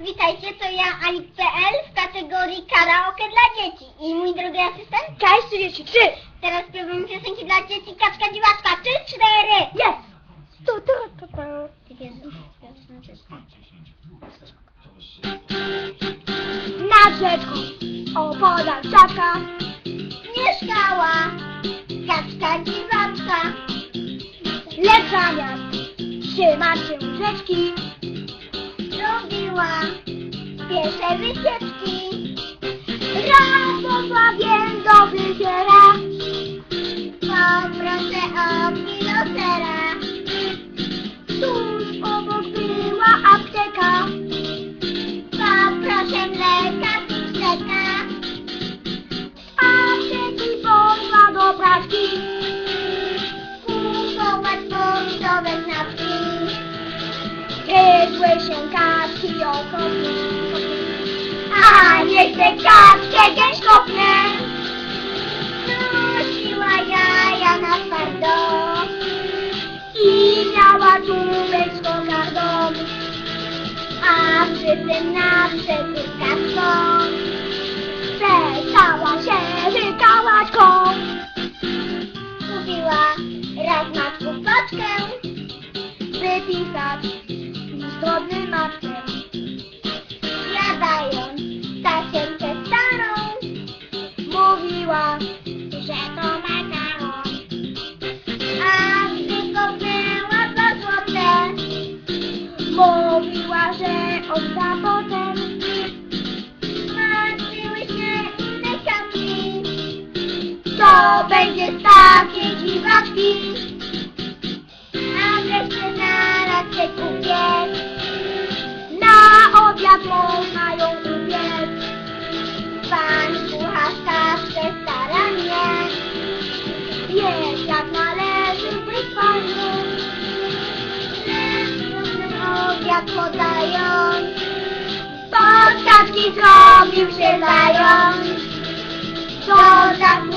Witajcie, to ja Alik.pl w kategorii karaoke dla dzieci. I mój drogi asystent? Cześć, 33. Teraz śpiewamy piosenki dla dzieci. Kaczka dziwaczka, trzy, cztery. Jest. Tu, tu, tu, tu. Jezu, Na rzeczku opodal czapka. Mieszkała kaczka dziwaczka. Lecz zamiast trzymać się rzeczki robiła pierwsze wycieczki. Raz opowiem dobry, że Się kaczki okropnie. A niech te kaczkę gęś kopnie. Nosiła jaja na twardo. I miała czubek z kokardą. A przy tym na przekupkawką. Przestała się wykałaczką. Kupiła raz matku paczkę. Wypisać zdrowny matkę. Jadając tasiemkę starą. Mówiła, że to makaron. A gdy była za złote, mówiła, że odda potem. martwiły się inne kaczki. Co będzie z takiej dawno mają ubiec. Pani kucharka przez staranie wie, jak należy być panią. Obiad podają, podstawki zrobił się zając. To tak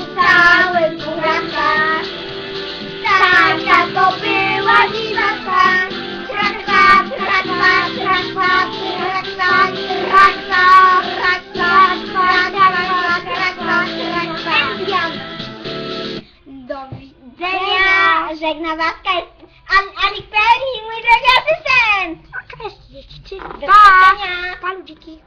żegna was Alik Perry, mój drogi asystent. Cześć, dzieci. Do zobaczenia. Pa, ludziki.